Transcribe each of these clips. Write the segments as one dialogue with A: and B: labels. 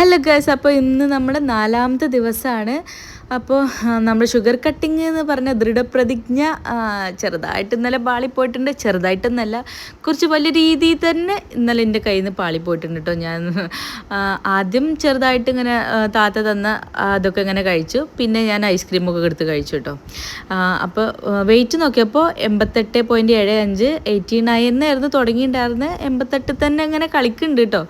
A: Hello guys അപ്പോൾ ഇന്ന് നമ്മുടെ നാലാമത്തെ ദിവസമാണ്. അപ്പോൾ നമ്മൾ ഷുഗർ കട്ടിങ് എന്ന് പറഞ്ഞ ദൃഢപ്രതിജ്ഞ ചെറുതായിട്ട് ഇന്നലെ പാളിപ്പോയിട്ടുണ്ട് ചെറുതായിട്ടൊന്നല്ല കുറച്ച് വലിയ രീതിയിൽ തന്നെ ഇന്നലെ എന്റെ കയ്യിൽ നിന്ന് പാളിപ്പോയിട്ടുണ്ട് കേട്ടോ. ഞാൻ ആദ്യം ചെറുതായിട്ട് ഇങ്ങനെ താത്ത തന്ന അതൊക്കെ ഇങ്ങനെ കഴിച്ചു. പിന്നെ ഞാൻ ഐസ്ക്രീമൊക്കെ എടുത്ത് കഴിച്ചു കേട്ടോ. അപ്പോൾ വെയിറ്റ് നോക്കിയപ്പോൾ എൺപത്തെട്ട് പോയിന്റ് ഏഴ് അഞ്ച് എയ്റ്റി നയൻ ആയിരുന്നു തുടങ്ങിയിട്ടുണ്ടായിരുന്നത് എൺപത്തെട്ട് തന്നെ അങ്ങനെ കളിക്കുന്നുണ്ട് കേട്ടോ.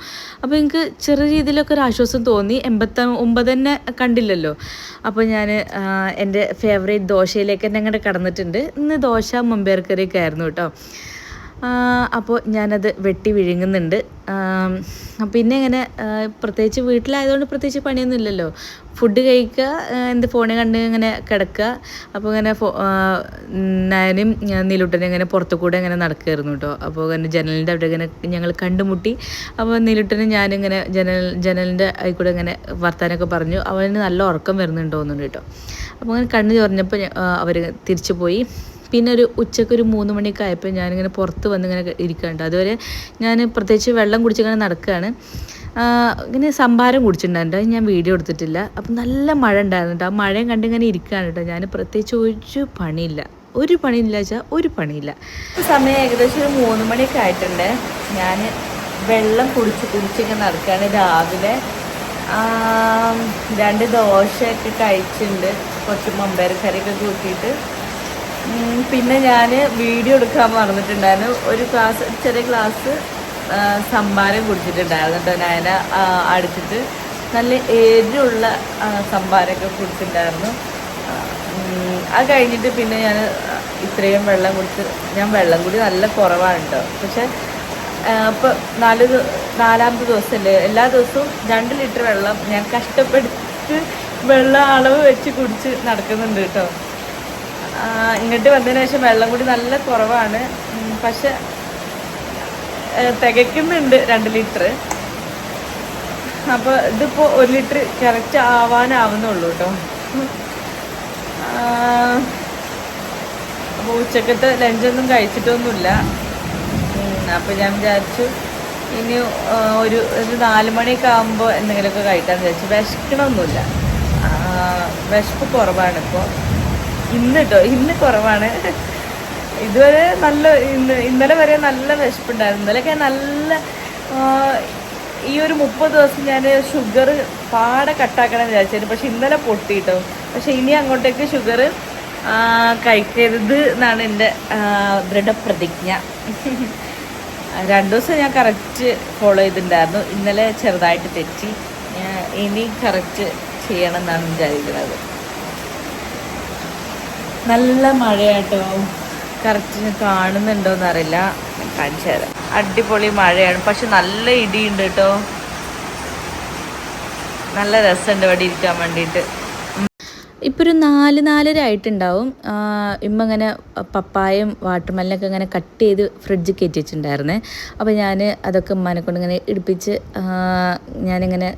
A: അപ്പോൾ എനിക്ക് ചെറിയ രീതിയിലൊക്കെ ഒരു ആശ്വാസം തോന്നി. എൺപത്തി ഒമ്പത് തന്നെ കണ്ടില്ലല്ലോ. അപ്പോൾ ഞാൻ എന്റെ ഫേവറേറ്റ് ദോശയിലേക്ക് തന്നെ അങ്ങോട്ട് കടന്നിട്ടുണ്ട്. ഇന്ന് ദോശ മുമ്പേർക്കറിയൊക്കെ ആയിരുന്നു കേട്ടോ. അപ്പോൾ ഞാനത് വെട്ടി വിഴുങ്ങുന്നുണ്ട്. പിന്നെ ഇങ്ങനെ പ്രത്യേകിച്ച് വീട്ടിലായതുകൊണ്ട് പ്രത്യേകിച്ച് പണിയൊന്നും ഇല്ലല്ലോ ഫുഡ് കഴിക്കുക എന്ത് ഫോണിൽ കണ്ട് ഇങ്ങനെ കിടക്കുക. അപ്പോൾ ഇങ്ങനെ ഫോ ഞാനും നീലുട്ടനും ഇങ്ങനെ പുറത്തു കൂടെ ഇങ്ങനെ നടക്കുമായിരുന്നു കേട്ടോ. അപ്പോൾ ഇങ്ങനെ ജനലിന്റെ അവിടെ ഇങ്ങനെ ഞങ്ങൾ കണ്ടുമുട്ടി. അപ്പോൾ നീലുട്ടനും ഞാനിങ്ങനെ ജനൽ ജനലിന്റെ അതിൽ കൂടെ ഇങ്ങനെ വർത്താനൊക്കെ പറഞ്ഞു. അവന് നല്ല ഉറക്കം വരുന്നുണ്ടോ എന്നുണ്ട് കേട്ടോ. അപ്പോൾ അങ്ങനെ കണ്ണ് ചൊറിഞ്ഞപ്പോൾ അവർ തിരിച്ചു പോയി. പിന്നെ ഒരു ഉച്ചയ്ക്ക് ഒരു മൂന്ന് മണിയൊക്കെ ആയപ്പോൾ ഞാനിങ്ങനെ പുറത്ത് വന്ന് ഇങ്ങനെ ഇരിക്കുന്നുണ്ട് അതുവരെ ഞാൻ പ്രത്യേകിച്ച് വെള്ളം കുടിച്ചിങ്ങനെ നടക്കുകയാണ് ഇങ്ങനെ സംഭാരം കുടിച്ചിട്ടുണ്ടായിരുന്നു. ഞാൻ വീഡിയോ എടുത്തിട്ടില്ല. അപ്പം നല്ല മഴ ഉണ്ടായിരുന്നു ആ മഴയും കണ്ട് ഇങ്ങനെ ഇരിക്കുകയാണ് കേട്ടോ. ഞാൻ പ്രത്യേകിച്ച് ഒരു പണിയില്ല. ഒരു പണിയില്ല വെച്ചാൽ ഒരു പണിയില്ല. സമയം ഏകദേശം ഒരു മൂന്ന് മണിയൊക്കെ ആയിട്ടുണ്ട്. ഞാൻ വെള്ളം കുടിച്ച് കുടിച്ചിങ്ങനെ നടക്കുകയാണ് രാവിലെ. രണ്ട് ദോശയൊക്കെ കഴിച്ചിട്ടുണ്ട്. കുറച്ച് മമ്പേര കറിയൊക്കെ കൂട്ടിയിട്ട്. പിന്നെ ഞാൻ വീഡിയോ എടുക്കാൻ മറന്നിട്ടുണ്ടായിരുന്നു. ഒരു ക്ലാസ് ചെറിയ ക്ലാസ് സംഭാരം കുടിച്ചിട്ടുണ്ടായിരുന്നു കേട്ടോ ഞാൻ അടിച്ചിട്ട് നല്ല എരിവുള്ള സംഭാരമൊക്കെ കുടിച്ചിട്ടുണ്ടായിരുന്നു. അത് കഴിഞ്ഞിട്ട് പിന്നെ ഞാൻ ഇത്രയും വെള്ളം കുടിച്ച് ഞാൻ വെള്ളം കൂടി നല്ല കുറവാണ് കേട്ടോ. പക്ഷെ ഇപ്പോൾ നാല് നാലാമത്തെ ദിവസമല്ലേ എല്ലാ ദിവസവും രണ്ട് ലിറ്റർ വെള്ളം ഞാൻ കഷ്ടപ്പെട്ട് വെള്ളം അളവ് വെച്ച് കുടിച്ച് നടക്കുന്നുണ്ട് കേട്ടോ. ഇങ്ങോട്ട് വന്നതിന് ശേഷം വെള്ളം കൂടി നല്ല കുറവാണ്. പക്ഷെ തികയ്ക്കുന്നുണ്ട് രണ്ട് ലിറ്റർ അപ്പോൾ ഇതിപ്പോൾ ഒരു ലിറ്റർ കറക്റ്റ് ആവാനാവുന്നുള്ളൂ കേട്ടോ. അപ്പോൾ ഉച്ചക്കത്തെ ലഞ്ചൊന്നും കഴിച്ചിട്ടൊന്നുമില്ല. അപ്പോൾ ഞാൻ വിചാരിച്ചു ഇനി ഒരു ഒരു നാല് മണിയൊക്കെ ആകുമ്പോൾ എന്തെങ്കിലുമൊക്കെ കഴിക്കാൻ വിചാരിച്ചു. വിശക്കണമൊന്നുമില്ല വിശപ്പ് കുറവാണ് ഇപ്പോൾ ഇന്ന് കേട്ടോ ഇന്ന് കുറവാണ്. ഇതുവരെ നല്ല ഇന്ന് ഇന്നലെ വരെ നല്ല വിശപ്പുണ്ടായിരുന്നു. ഇന്നലെയൊക്കെ നല്ല ഈ ഒരു മുപ്പത് ദിവസം ഞാൻ ഷുഗർ പാടെ കട്ടാക്കണം വിചാരിച്ചായിരുന്നു പക്ഷെ ഇന്നലെ പൊട്ടി കേട്ടോ പക്ഷെ ഇനി അങ്ങോട്ടേക്ക് ഷുഗർ കഴിക്കരുത് എന്നാണ് എന്റെ ദൃഢപ്രതിജ്ഞ രണ്ടു ദിവസം ഞാൻ കറക്റ്റ് ഫോളോ ചെയ്തിട്ടുണ്ടായിരുന്നു. ഇന്നലെ ചെറുതായിട്ട് തെറ്റി. ഇനി കറക്റ്റ് ചെയ്യണം എന്നാണ് വിചാരിക്കുന്നത്. നല്ല മഴയാട്ടോ. കറക്റ്റ് കാണുന്നുണ്ടോന്ന് അറിയില്ല കാണിച്ചു തരാം. അടിപൊളി മഴയാണ്. പക്ഷെ നല്ല ഇടിയുണ്ട് കേട്ടോ നല്ല രസമുണ്ട് ഇവിടെ ഇരിക്കാൻ വേണ്ടിയിട്ട്. ഇപ്പോൾ ഒരു നാല് നാലര ആയിട്ടുണ്ടാവും. ഇമ്മ ഇങ്ങനെ പപ്പായും വാട്ടർമെല്ലൊക്കെ ഇങ്ങനെ കട്ട് ചെയ്ത് ഫ്രിഡ്ജ് കയറ്റി വെച്ചിട്ടുണ്ടായിരുന്നേ. അപ്പോൾ ഞാൻ അതൊക്കെ ഉമ്മാനെ കൊണ്ട് ഇങ്ങനെ ഇടിപ്പിച്ച് ഞാനിങ്ങനെ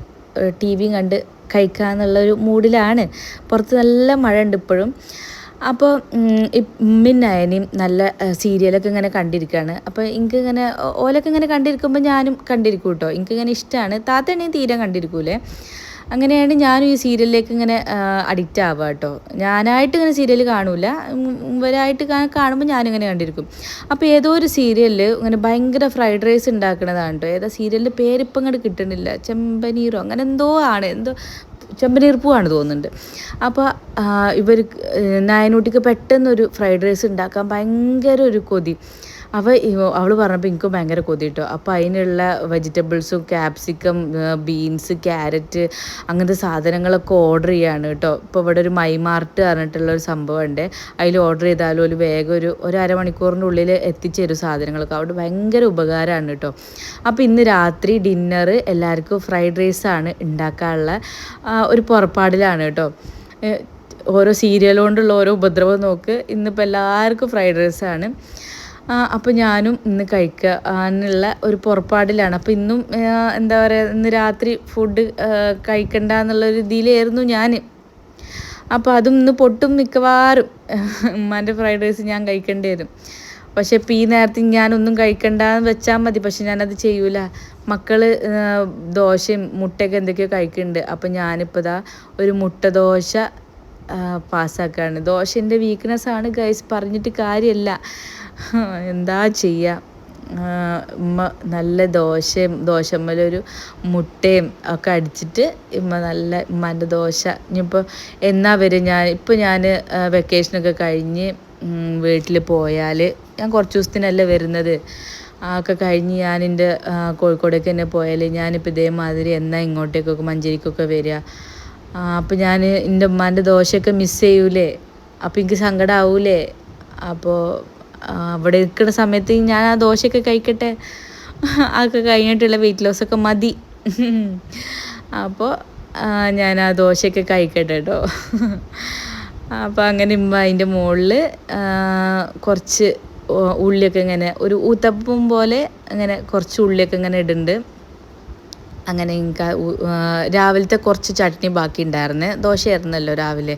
A: ടി വിയും കണ്ട് കഴിക്കാന്നുള്ളൊരു മൂഡിലാണ്. പുറത്ത് നല്ല മഴ ഉണ്ട് ഇപ്പോഴും. അപ്പോൾ ഉമ്മിനായനെയും നല്ല സീരിയലൊക്കെ ഇങ്ങനെ കണ്ടിരിക്കുകയാണ് അപ്പോൾ എനിക്ക് ഇങ്ങനെ ഓലൊക്കെ ഇങ്ങനെ കണ്ടിരിക്കുമ്പോൾ ഞാനും കണ്ടിരിക്കും കേട്ടോ എനിക്കിങ്ങനെ ഇഷ്ടമാണ് താത്തയാണെങ്കിൽ തീരെ കണ്ടിരിക്കൂലേ. അങ്ങനെയാണ് ഞാനും ഈ സീരിയലിലേക്ക് ഇങ്ങനെ അഡിക്റ്റ് ആവുക കേട്ടോ ഞാനായിട്ട് ഇങ്ങനെ സീരിയൽ കാണൂല. ഇവരായിട്ട് കാണുമ്പോൾ ഞാനിങ്ങനെ കണ്ടിരിക്കും. അപ്പോൾ ഏതോ ഒരു സീരിയലിൽ ഇങ്ങനെ ഭയങ്കര ഫ്രൈഡ് റൈസ് ഉണ്ടാക്കണതാണ് കേട്ടോ ഏതാ സീരിയലിന്റെ പേരിപ്പം ഇങ്ങോട്ട് കിട്ടണില്ല. ചെമ്പനീറോ അങ്ങനെ എന്തോ ആണ്. എന്തോ ചെമ്പനീർപ്പൂവാണ് തോന്നുന്നുണ്ട്. അപ്പോൾ ഇവർ നായനൂട്ടിക്ക് പെട്ടെന്നൊരു ഫ്രൈഡ് റൈസ് ഉണ്ടാക്കാൻ ഭയങ്കര ഒരു കൊതി. അപ്പോൾ അവൾ പറഞ്ഞപ്പോൾ എനിക്ക് ഭയങ്കര കൊതി കിട്ടും അപ്പോൾ അതിനുള്ള വെജിറ്റബിൾസും ക്യാപ്സിക്കം ബീൻസ് ക്യാരറ്റ് അങ്ങനത്തെ സാധനങ്ങളൊക്കെ ഓർഡർ ചെയ്യാണ് കേട്ടോ. ഇപ്പോൾ ഇവിടെ ഒരു മൈമാർട്ട് പറഞ്ഞിട്ടുള്ള ഒരു സംഭവമുണ്ട്. അതിൽ ഓർഡർ ചെയ്താലും ഒരു വേഗം ഒരു ഒരു അരമണിക്കൂറിന്റെ ഉള്ളിൽ എത്തിച്ചേരും സാധനങ്ങളൊക്കെ. അവിടെ ഭയങ്കര ഉപകാരമാണ് കേട്ടോ. അപ്പോൾ ഇന്ന് രാത്രി ഡിന്നർ എല്ലാവർക്കും ഫ്രൈഡ് റൈസാണ് ഉണ്ടാക്കാനുള്ള ഒരു പുറപ്പാടിലാണ് കേട്ടോ. ഓരോ സീരിയൽ കൊണ്ടുള്ള ഓരോ ഉപദ്രവം നോക്ക്. ഇന്നിപ്പോൾ എല്ലാവർക്കും ഫ്രൈഡ് റൈസാണ് അപ്പോൾ ഞാനും ഇന്ന് കഴിക്കുക എന്നുള്ള ഒരു പുറപ്പാടിലാണ്. അപ്പോൾ ഇന്നും എന്താ പറയുക ഇന്ന് രാത്രി ഫുഡ് കഴിക്കണ്ട എന്നുള്ളൊരു ഇതിലായിരുന്നു ഞാൻ അപ്പോൾ അതും ഇന്ന് പൊട്ടും മിക്കവാറും. ഉമ്മാന്റെ ഫ്രൈഡ് റൈസ് ഞാൻ കഴിക്കേണ്ടി വരും. പക്ഷേ ഇപ്പം ഈ നേരത്തെ ഞാനൊന്നും കഴിക്കണ്ടെന്ന് വെച്ചാൽ മതി. പക്ഷെ ഞാനത് ചെയ്യൂല. മക്കൾ ദോശയും മുട്ടയൊക്കെ എന്തൊക്കെയോ കഴിക്കുന്നുണ്ട് അപ്പം ഞാനിപ്പോൾ ഇതാ ഒരു മുട്ട ദോശ പാസ്സാക്കുകയാണ് ദോശ എന്റെ വീക്ക്നെസ്സാണ് ഗൈസ് പറഞ്ഞിട്ട് കാര്യമല്ല എന്താ ചെയ്യുക ഉമ്മ നല്ല ദോശയും ദോശമ്മലൊരു മുട്ടയും ഒക്കെ അടിച്ചിട്ട് ഉമ്മ നല്ല ഉമ്മാന്റെ ദോശ. ഇനിയിപ്പോൾ എന്നാ വരും ഞാൻ ഇപ്പോൾ ഞാൻ വെക്കേഷനൊക്കെ കഴിഞ്ഞ് വീട്ടിൽ പോയാൽ ഞാൻ കുറച്ച് ദിവസത്തിനല്ലേ വരുന്നത്. ഒക്കെ കഴിഞ്ഞ് ഞാൻ എന്റെ കോഴിക്കോടേക്ക് തന്നെ പോയാൽ ഞാനിപ്പോൾ ഇതേമാതിരി എന്നാ ഇങ്ങോട്ടേക്കൊക്കെ മഞ്ചേരിക്കൊക്കെ വരിക? അപ്പോൾ ഞാൻ എന്റെ ഉമ്മാന്റെ ദോശയൊക്കെ മിസ് ചെയ്യൂലേ? അപ്പോൾ എനിക്ക് സങ്കടമാവൂലേ അപ്പോൾ അവിടെ നിൽക്കുന്ന സമയത്ത് ഞാൻ ആ ദോശയൊക്കെ കഴിക്കട്ടെ. അതൊക്കെ കഴിഞ്ഞിട്ടുള്ള വെയിറ്റ് ലോസൊക്കെ മതി. അപ്പോൾ ഞാൻ ആ ദോശയൊക്കെ കഴിക്കട്ടെ കേട്ടോ അപ്പോൾ അങ്ങനെ ഇമ്മ അതിന്റെ മുകളിൽ കുറച്ച് ഉള്ളിയൊക്കെ ഇങ്ങനെ ഒരു ഊത്തപ്പം പോലെ അങ്ങനെ കുറച്ച് ഉള്ളിയൊക്കെ ഇങ്ങനെ ഇടുന്നുണ്ട്. അങ്ങനെ എനിക്ക് രാവിലത്തെ കുറച്ച് ചട്നി ബാക്കി ഉണ്ടായിരുന്നു ദോശയായിരുന്നല്ലോ രാവിലെ.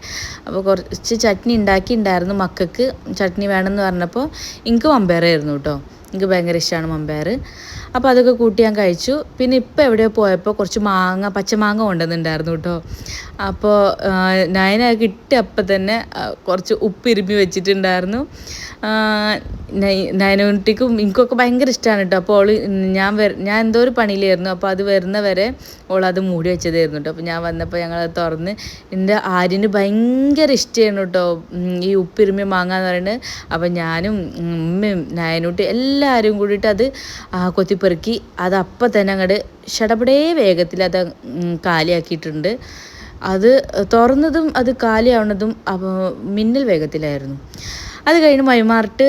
A: അപ്പോൾ കുറച്ച് ചട്നി ഉണ്ടാക്കി ഉണ്ടായിരുന്നു മക്കൾക്ക് ചട്നി വേണമെന്ന് പറഞ്ഞപ്പോൾ എനിക്ക് മമ്പയറായിരുന്നു കേട്ടോ എനിക്ക് ഭയങ്കര ഇഷ്ടമാണ് മമ്പയർ അപ്പോൾ അതൊക്കെ കൂട്ടി ഞാൻ കഴിച്ചു. പിന്നെ ഇപ്പോൾ എവിടെയോ പോയപ്പോൾ കുറച്ച് മാങ്ങ പച്ചമാങ്ങ കൊണ്ടുവന്നിട്ടുണ്ടായിരുന്നു കേട്ടോ. അപ്പോൾ നയന കിട്ടിയ അപ്പം തന്നെ കുറച്ച് ഉപ്പ് ഇരുമ്പി വെച്ചിട്ടുണ്ടായിരുന്നു. നയനകുട്ടിക്കും എനിക്കൊക്കെ ഭയങ്കര ഇഷ്ടമാണ് കേട്ടോ. അപ്പോൾ ഓൾ ഞാൻ വര ഞാൻ എന്തോ ഒരു പണിയിലായിരുന്നു. അപ്പോൾ അത് വരുന്ന വരെ ഓൾ അത് മൂടി വെച്ചതായിരുന്നു കേട്ടോ. അപ്പോൾ ഞാൻ വന്നപ്പോൾ ഞങ്ങളത് തുറന്ന് എന്റെ ആര്യന് ഭയങ്കര ഇഷ്ടമാണ് കേട്ടോ. ഈ ഉപ്പിരുമി മാങ്ങ എന്ന് പറയുന്നത്. അപ്പോൾ ഞാനും ഉമ്മയും നയനൂട്ടി എല്ലാവരും കൂടിയിട്ട് അത് കൊത്തിപ്പെറുക്കി അത് അപ്പം തന്നെ അങ്ങോട്ട് ഷടപടേ വേഗത്തിൽ അത് കാലിയാക്കിയിട്ടുണ്ട്. അത് തുറന്നതും അത് കാലിയാവുന്നതും മിന്നൽ വേഗത്തിലായിരുന്നു. അത് കഴിഞ്ഞ് മൈമാർട്ട്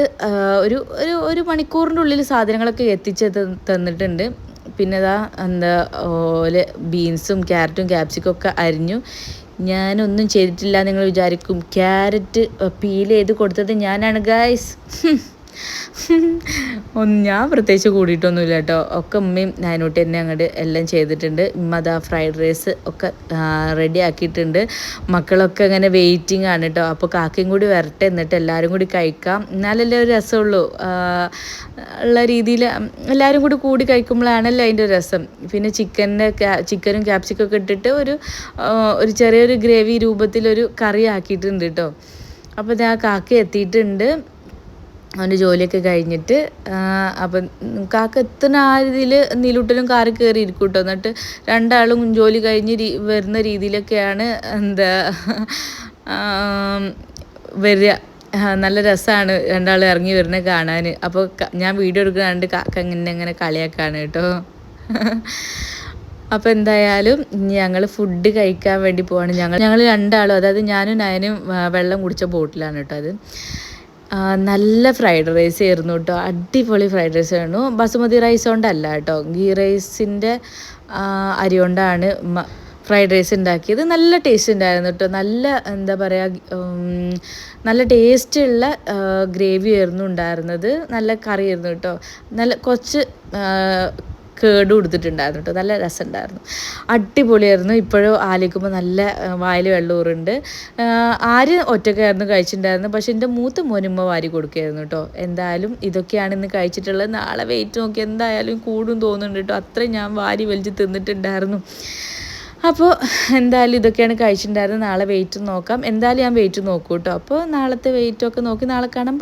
A: ഒരു ഒരു ഒരു മണിക്കൂറിന്റെ ഉള്ളിൽ സാധനങ്ങളൊക്കെ എത്തിച്ച് തന്നിട്ടുണ്ട്. പിന്നെ ഇതാ എന്താ ഓലെ ബീൻസും ക്യാരറ്റും ക്യാപ്സിക്കും ഒക്കെ അരിഞ്ഞു. ഞാനൊന്നും ചെയ്തിട്ടില്ല നിങ്ങൾ വിചാരിക്കും. ക്യാരറ്റ് പീൽ ചെയ്ത് കൊടുത്തത് ഞാനാണ് ഗായ്സ്. ഒന്നും ഞാൻ പ്രത്യേകിച്ച് കൂടിയിട്ടൊന്നുമില്ല കേട്ടോ. ഒക്കെ ഉമ്മയും നാനൂട്ടി തന്നെ അങ്ങോട്ട് എല്ലാം ചെയ്തിട്ടുണ്ട്. ഉമ്മ അതാ ഫ്രൈഡ് റൈസ് ഒക്കെ റെഡി ആക്കിയിട്ടുണ്ട്. മക്കളൊക്കെ അങ്ങനെ വെയിറ്റിംഗ് ആണ് കേട്ടോ. അപ്പോൾ കാക്കയും കൂടി വരട്ടെ എന്നിട്ട് എല്ലാവരും കൂടി കഴിക്കാം. എന്നാലല്ലേ ഒരു രസമുള്ളൂ. ഉള്ള രീതിയിൽ എല്ലാവരും കൂടി കൂടി കഴിക്കുമ്പോഴാണല്ലോ അതിന്റെ രസം. പിന്നെ ചിക്കന്റെ ചിക്കനും ക്യാപ്സിക്കൊക്കെ ഇട്ടിട്ട് ഒരു ഒരു ചെറിയൊരു ഗ്രേവി രൂപത്തിലൊരു കറി ആക്കിയിട്ടുണ്ട് കേട്ടോ. അപ്പോൾ ഞാൻ ആ കാക്ക എത്തിയിട്ടുണ്ട്. അവന്റെ ജോലിയൊക്കെ കഴിഞ്ഞിട്ട് അപ്പം കാക്ക എത്തുന്ന ആ രീതിയിൽ നീലൂട്ടലും കാറ് കയറി ഇരിക്കും കേട്ടോ എന്നിട്ട് രണ്ടാളും ജോലി കഴിഞ്ഞ് വരുന്ന രീതിയിലൊക്കെയാണ് എന്താ വരിക. നല്ല രസമാണ് രണ്ടാൾ ഇറങ്ങി വരുന്നത് കാണാൻ. അപ്പോൾ ഞാൻ വീഡിയോ എടുക്കുന്നുണ്ട് കാക്ക ഇങ്ങനെ അങ്ങനെ കളിയാക്കാണ് കേട്ടോ അപ്പോൾ എന്തായാലും ഞങ്ങൾ ഫുഡ് കഴിക്കാൻ വേണ്ടി പോവാണ്. ഞങ്ങൾ ഞങ്ങൾ രണ്ടാളും അതായത് ഞാനും നയനും വെള്ളം കുടിച്ച ബോട്ടിലാണ് കേട്ടോ അത്. നല്ല ഫ്രൈഡ് റൈസ് ആയിരുന്നു കേട്ടോ. അടിപൊളി ഫ്രൈഡ് റൈസ് ആയിരുന്നു. ബസുമതി റൈസ് കൊണ്ടല്ല കേട്ടോ. ഗീ റൈസിന്റെ അരി കൊണ്ടാണ് ഫ്രൈഡ് റൈസ് ഉണ്ടാക്കിയത്. നല്ല ടേസ്റ്റ് ഉണ്ടായിരുന്നു കേട്ടോ. നല്ല എന്താ പറയുക നല്ല ടേസ്റ്റുള്ള ഗ്രേവി ആയിരുന്നു ഉണ്ടായിരുന്നത്. നല്ല കറി ആയിരുന്നു കേട്ടോ. നല്ല കുറച്ച് കേട് കൊടുത്തിട്ടുണ്ടായിരുന്നു കേട്ടോ നല്ല രസമുണ്ടായിരുന്നു. അടിപൊളിയായിരുന്നു. ഇപ്പോഴും ആലോചിക്കുമ്പോൾ നല്ല വായിൽ വെള്ളൂറുണ്ട് ആര് ഒറ്റക്കായിരുന്നു കഴിച്ചിട്ടുണ്ടായിരുന്നു പക്ഷെ എന്റെ മൂത്ത മോനുമ്മ വാരി കൊടുക്കുകയായിരുന്നു കേട്ടോ എന്തായാലും ഇതൊക്കെയാണ് ഇന്ന് കഴിച്ചിട്ടുള്ളത്. നാളെ വെയിറ്റ് നോക്കി എന്തായാലും കൂടും തോന്നുന്നുണ്ട് കേട്ടോ അത്രയും ഞാൻ വാരി വലിച്ച് തിന്നിട്ടുണ്ടായിരുന്നു. അപ്പോൾ എന്തായാലും ഇതൊക്കെയാണ് കഴിച്ചിട്ടുണ്ടായിരുന്നത്. നാളെ വെയിറ്റ് നോക്കാം. എന്തായാലും ഞാൻ വെയിറ്റ് നോക്കൂ കേട്ടോ അപ്പോൾ നാളത്തെ വെയിറ്റൊക്കെ നോക്കി നാളെ കാണാം.